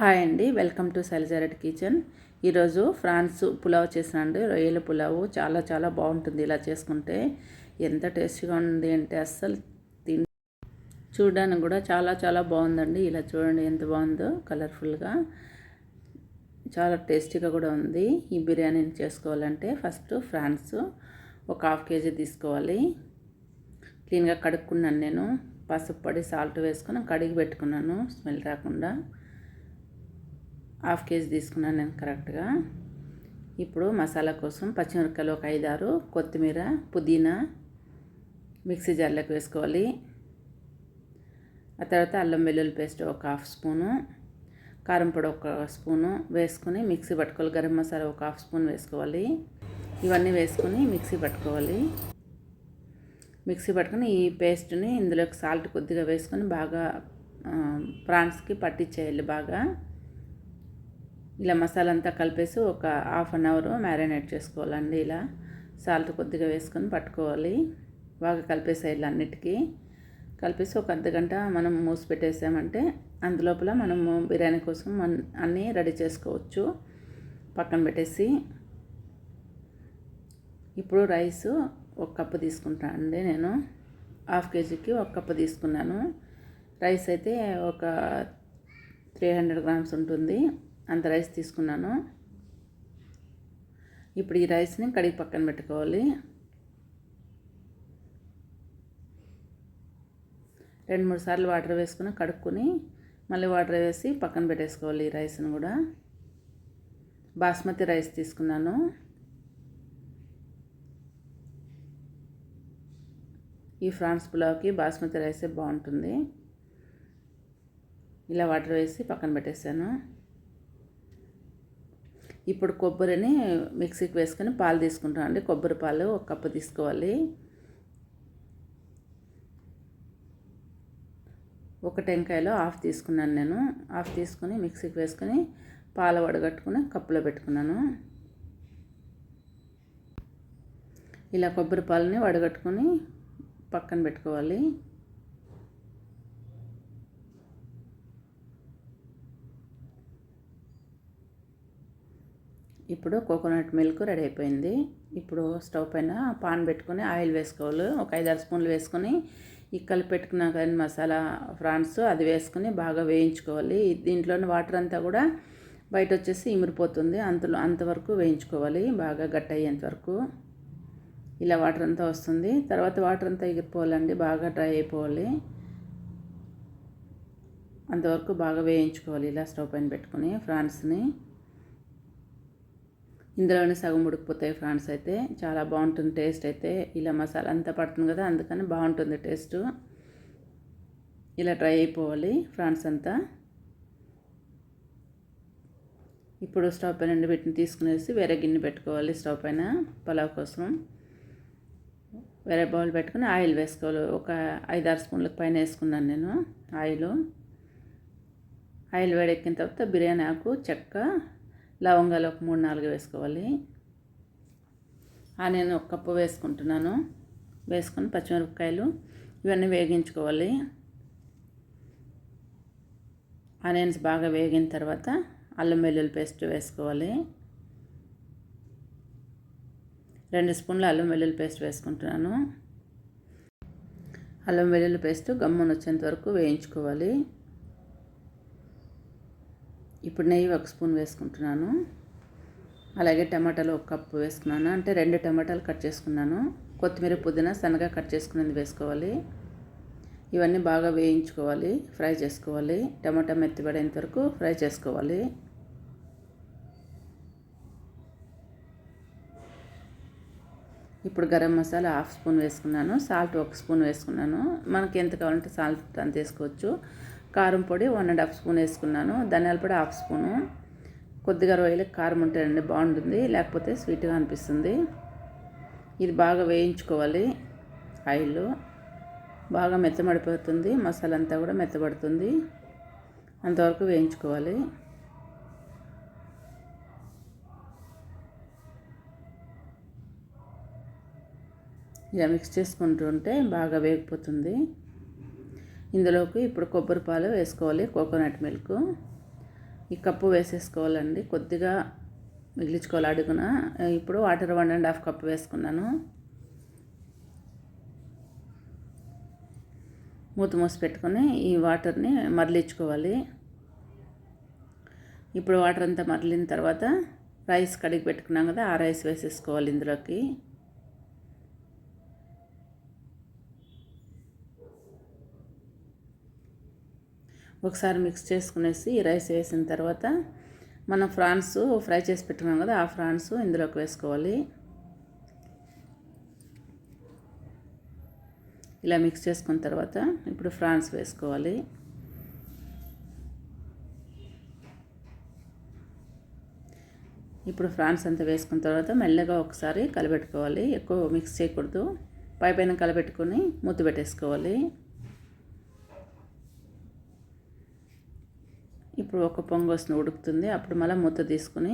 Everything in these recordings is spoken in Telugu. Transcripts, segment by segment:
హాయ్ అండి. వెల్కమ్ టు సైలజారెట్ కిచెన్. ఈరోజు ఫ్రాన్స్ పులావ్ చేసినండి రొయ్యల పులావ్ చాలా చాలా బాగుంటుంది ఇలా చేసుకుంటే. ఎంత టేస్టీగా ఉంది అంటే అస్సలు తిని చూడడానికి కూడా చాలా చాలా బాగుందండి. ఇలా చూడండి ఎంత బాగుందో కలర్ఫుల్గా. చాలా టేస్టీగా కూడా ఉంది. ఈ బిర్యానీని చేసుకోవాలంటే ఫస్ట్ ఫ్రాన్స్ ఒక హాఫ్ కేజీ తీసుకోవాలి. క్లీన్గా కడుక్కున్నాను నేను. పసుపు పొడి సాల్ట్ వేసుకొని కడిగి పెట్టుకున్నాను. స్మెల్ రాకుండా. హాఫ్ కేజీ తీసుకున్నాను నేను కరెక్ట్గా. ఇప్పుడు మసాలా కోసం పచ్చిమిరపకాయలు ఒక ఐదారు కొత్తిమీర పుదీనా మిక్సీ జార్లోకి వేసుకోవాలి. ఆ తర్వాత అల్లం వెల్లుల్లి పేస్ట్ ఒక హాఫ్ స్పూను కారం పొడి ఒక స్పూను వేసుకొని మిక్సీ పట్టుకోవాలి. గరం మసాలా ఒక హాఫ్ స్పూన్ వేసుకోవాలి. ఇవన్నీ వేసుకొని మిక్సీ పట్టుకోవాలి. మిక్సీ పట్టుకొని ఈ పేస్ట్ని ఇందులోకి సాల్ట్ కొద్దిగా వేసుకొని బాగా ప్రాన్స్కి పట్టించేయాలి బాగా. ఇలా మసాలా అంతా కలిపేసి ఒక హాఫ్ అన్ అవర్ మ్యారినేట్ చేసుకోవాలండి ఇలా. సాల్ట్ కొద్దిగా వేసుకొని పట్టుకోవాలి. బాగా కలిపేసేయాలి అన్నిటికీ. కలిపేసి ఒక అర్ధ గంట మనం మూసి పెట్టేసామంటే అందులోపల మనము బిర్యానీ కోసం అన్నీ రెడీ చేసుకోవచ్చు. పక్కన పెట్టేసి. ఇప్పుడు రైస్ ఒక కప్పు తీసుకుంటాను అండి నేను. హాఫ్ కేజీకి ఒక కప్పు తీసుకున్నాను. రైస్ అయితే ఒక త్రీ హండ్రెడ్ గ్రామ్స్ ఉంటుంది. అంత రైస్ తీసుకున్నాను. ఇప్పుడు ఈ రైస్ని కడిగి పక్కన పెట్టుకోవాలి. రెండు మూడు సార్లు వాటర్ వేసుకుని కడుక్కొని మళ్ళీ వాటర్ వేసి పక్కన పెట్టేసుకోవాలి ఈ రైస్ని కూడా. బాస్మతి రైస్ తీసుకున్నాను. ఈ ఫ్రాన్స్ పులావ్కి బాస్మతి రైసే బాగుంటుంది. ఇలా వాటర్ వేసి పక్కన పెట్టేశాను ఇప్పుడు కొబ్బరిని మిక్సీకి వేసుకొని పాలు తీసుకుంటాం అండి. కొబ్బరి పాలు ఒక కప్పు తీసుకోవాలి. ఒక టెంకాయలో హాఫ్ తీసుకున్నాను నేను. హాఫ్ తీసుకొని మిక్సీకి వేసుకొని పాలు వడగట్టుకుని కప్పులో పెట్టుకున్నాను. ఇలా కొబ్బరి పాలని వడగట్టుకొని పక్కన పెట్టుకోవాలి. ఇప్పుడు కోకోనట్ మిల్క్ రెడీ అయిపోయింది. ఇప్పుడు స్టవ్ పైన పాన్ పెట్టుకొని ఆయిల్ వేసుకోవాలి. ఒక ఐదారు స్పూన్లు వేసుకొని ఈ పెట్టుకున్న కానీ మసాలా ఫ్రాన్స్ అది వేసుకొని బాగా వేయించుకోవాలి. దీంట్లోని వాటర్ అంతా కూడా బయట వచ్చేసి ఇమిరిపోతుంది. అంతలో అంతవరకు వేయించుకోవాలి. బాగా గట్టి అయ్యేంత వరకు. ఇలా వాటర్ అంతా వస్తుంది. తర్వాత వాటర్ అంతా ఎగిరిపోవాలండి. బాగా డ్రై అయిపోవాలి. అంతవరకు బాగా వేయించుకోవాలి. ఇలా స్టవ్ పైన పెట్టుకుని ఫ్రాన్స్ని. ఇందులోనే సగం ఉడికిపోతాయి ఫ్రాన్స్ అయితే. చాలా బాగుంటుంది టేస్ట్ అయితే. ఇలా మసాలా అంతా పడుతుంది కదా అందుకని బాగుంటుంది టేస్ట్. ఇలా డ్రై అయిపోవాలి ఫ్రాన్స్ అంతా. ఇప్పుడు స్టవ్ పైన నుండి వీటిని తీసుకునేసి వేరే గిన్నె పెట్టుకోవాలి స్టవ్ పైన పలావ్ కోసం. వేరే బౌల్ పెట్టుకుని ఆయిల్ వేసుకోవాలి. ఒక ఐదారు స్పూన్లకు పైన వేసుకున్నాను నేను ఆయిల్. ఆయిల్ వేడెక్కిన తర్వాత బిర్యానీ ఆకు చెక్క లవంగాలు ఒక మూడు నాలుగు వేసుకోవాలి. ఆనియన్ ఒక కప్పు వేసుకుంటున్నాను. వేసుకొని పచ్చిమిరపకాయలు ఇవన్నీ వేగించుకోవాలి. ఆనియన్స్ బాగా వేగిన తర్వాత అల్లం వెల్లుల్లి పేస్ట్ వేసుకోవాలి. రెండు స్పూన్లు అల్లం వెల్లుల్లి పేస్ట్ వేసుకుంటున్నాను. అల్లం వెల్లుల్లి పేస్ట్ గమ్మున వచ్చేంత వరకు వేయించుకోవాలి. ఇప్పుడు నెయ్యి ఒక స్పూన్ వేసుకుంటున్నాను. అలాగే టమాటాలు ఒక కప్పు వేసుకున్నాను. అంటే రెండు టమాటాలు కట్ చేసుకున్నాను. కొత్తిమీర పుదీనా సన్నగా కట్ చేసుకునేది వేసుకోవాలి. ఇవన్నీ బాగా వేయించుకోవాలి. ఫ్రై చేసుకోవాలి. టమాటా మెత్తిపడేంత వరకు ఫ్రై చేసుకోవాలి. ఇప్పుడు గరం మసాలా హాఫ్ స్పూన్ వేసుకున్నాను. సాల్ట్ ఒక స్పూన్ వేసుకున్నాను. మనకి ఎంత కావాలంటే సాల్ట్ అంత వేసుకోవచ్చు. కారం పొడి వన్ అండ్ హాఫ్ స్పూన్ వేసుకున్నాను. ధనియాల పొడి హాఫ్ స్పూను. కొద్దిగా రొయ్యలకు కారం ఉంటేనండి బాగుంటుంది లేకపోతే స్వీట్గా అనిపిస్తుంది. ఇది బాగా వేయించుకోవాలి. ఆయిల్ బాగా మెత్తబడిపోతుంది మసాలా అంతా కూడా మెత్తబడుతుంది. అంతవరకు వేయించుకోవాలి. ఇలా మిక్స్ చేసుకుంటూ ఉంటే బాగా వేగిపోతుంది. ఇందులోకి ఇప్పుడు కొబ్బరి పాలు వేసుకోవాలి కోకోనట్ మిల్క్. ఈ కప్పు వేసేసుకోవాలండి కొద్దిగా మిగిలించుకోవాలి అడుగున. ఇప్పుడు water one and half cup వేసుకున్నాను. మూత మూసి పెట్టుకొని ఈ వాటర్ని మరలించుకోవాలి. ఇప్పుడు వాటర్ అంతా మరలిన తర్వాత రైస్ కడిగి పెట్టుకున్నాం కదా ఆ రైస్ వేసేసుకోవాలి ఇందులోకి. ఒకసారి మిక్స్ చేసుకునేసి ఈ రైస్ వేసిన తర్వాత మనం ఫ్రాన్స్ ఫ్రై చేసి పెట్టుకున్నాం కదా ఆ ఫ్రాన్స్ ఇందులోకి వేసుకోవాలి. ఇలా మిక్స్ చేసుకున్న తర్వాత ఇప్పుడు ఫ్రాన్స్ వేసుకోవాలి. ఇప్పుడు ఫ్రాన్స్ అంతా వేసుకున్న తర్వాత మెల్లగా ఒకసారి కలబెట్టుకోవాలి. ఎక్కువ మిక్స్ చేయకూడదు. పైపైన కలబెట్టుకొని మూత పెట్టేసుకోవాలి. ఇప్పుడు ఒక పొంగు వస్తుంది ఉడుకుతుంది. అప్పుడు మళ్ళీ మూత తీసుకుని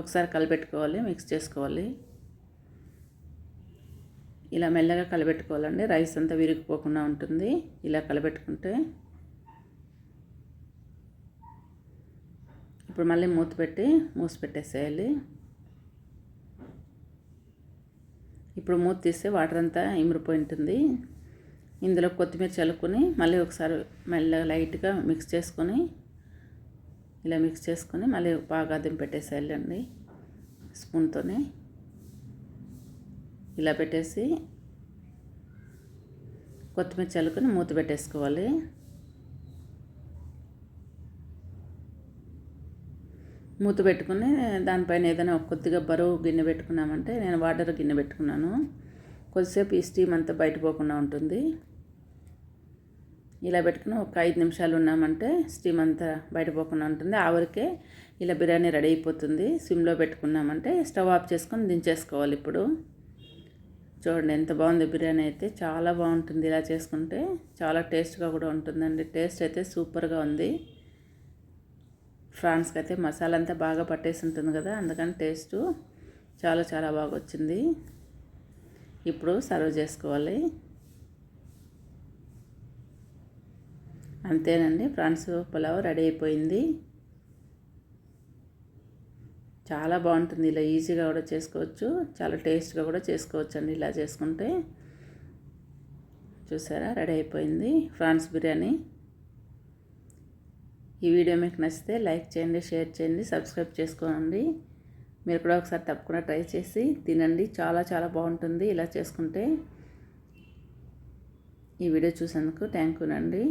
ఒకసారి కలిపెట్టుకోవాలి మిక్స్ చేసుకోవాలి. ఇలా మెల్లగా కలబెట్టుకోవాలండి. రైస్ అంతా విరిగిపోకుండా ఉంటుంది. ఇలా కలబెట్టుకుంటే ఇప్పుడు మళ్ళీ మూత పెట్టి మూసి పెట్టేసేయాలి. ఇప్పుడు మూత తీస్తే వాటర్ అంతా ఇమిరిపోయి ఉంటుంది ఇందులో కొత్తిమీర చల్లుకొని మళ్ళీ ఒకసారి మెల్లగా లైట్గా మిక్స్ చేసుకొని ఇలా మిక్స్ చేసుకొని మళ్ళీ బాగా దింపెట్టేసేయాలండి స్పూన్తోనే. ఇలా పెట్టేసి కొత్తిమీర చల్లుకొని మూత పెట్టేసుకోవాలి. మూత పెట్టుకుని దానిపైన ఏదైనా కొద్దిగా బరువు గిన్నె పెట్టుకున్నామంటే నేను వాటర్ గిన్నె పెట్టుకున్నాను. కొద్దిసేపు ఈ స్టీమ్ అంతా బయటపోకుండా ఉంటుంది. ఇలా పెట్టుకుని ఒక ఐదు నిమిషాలు ఉన్నామంటే స్టీమ్ అంతా బయటపోకుండా ఉంటుంది. ఆవిరికే ఇలా బిర్యానీ రెడీ అయిపోతుంది. సిమ్లో పెట్టుకున్నామంటే స్టవ్ ఆఫ్ చేసుకొని దించేసుకోవాలి ఇప్పుడు. చూడండి ఎంత బాగుంది బిర్యానీ అయితే. చాలా బాగుంటుంది ఇలా చేసుకుంటే. చాలా టేస్ట్గా కూడా ఉంటుందండి. టేస్ట్ అయితే సూపర్గా ఉంది. ఫ్రాన్స్కి అయితే మసాలా అంతా బాగా పట్టేసి ఉంటుంది కదా. అందుకని టేస్టు చాలా చాలా బాగా వచ్చింది. ఇప్పుడు సర్వ్ చేసుకోవాలి. అంతేనండి. ఫ్రాన్స్ పులావ్ రెడీ అయిపోయింది. చాలా బాగుంటుంది. ఇలా ఈజీగా కూడా చేసుకోవచ్చు. చాలా టేస్ట్గా కూడా చేసుకోవచ్చు అండి ఇలా చేసుకుంటే. చూసారా? రెడీ అయిపోయింది. ఫ్రాన్స్ బిర్యానీ. ఈ వీడియో మీకు నచ్చితే లైక్ చేయండి షేర్ చేయండి సబ్స్క్రైబ్ చేసుకోండి మీరు కూడా ఒకసారి తప్పకుండా ట్రై చేసి తినండి. చాలా చాలా బాగుంటుంది ఇలా చేసుకుంటే. ఈ వీడియో చూసేందుకు థ్యాంక్ యూ అండి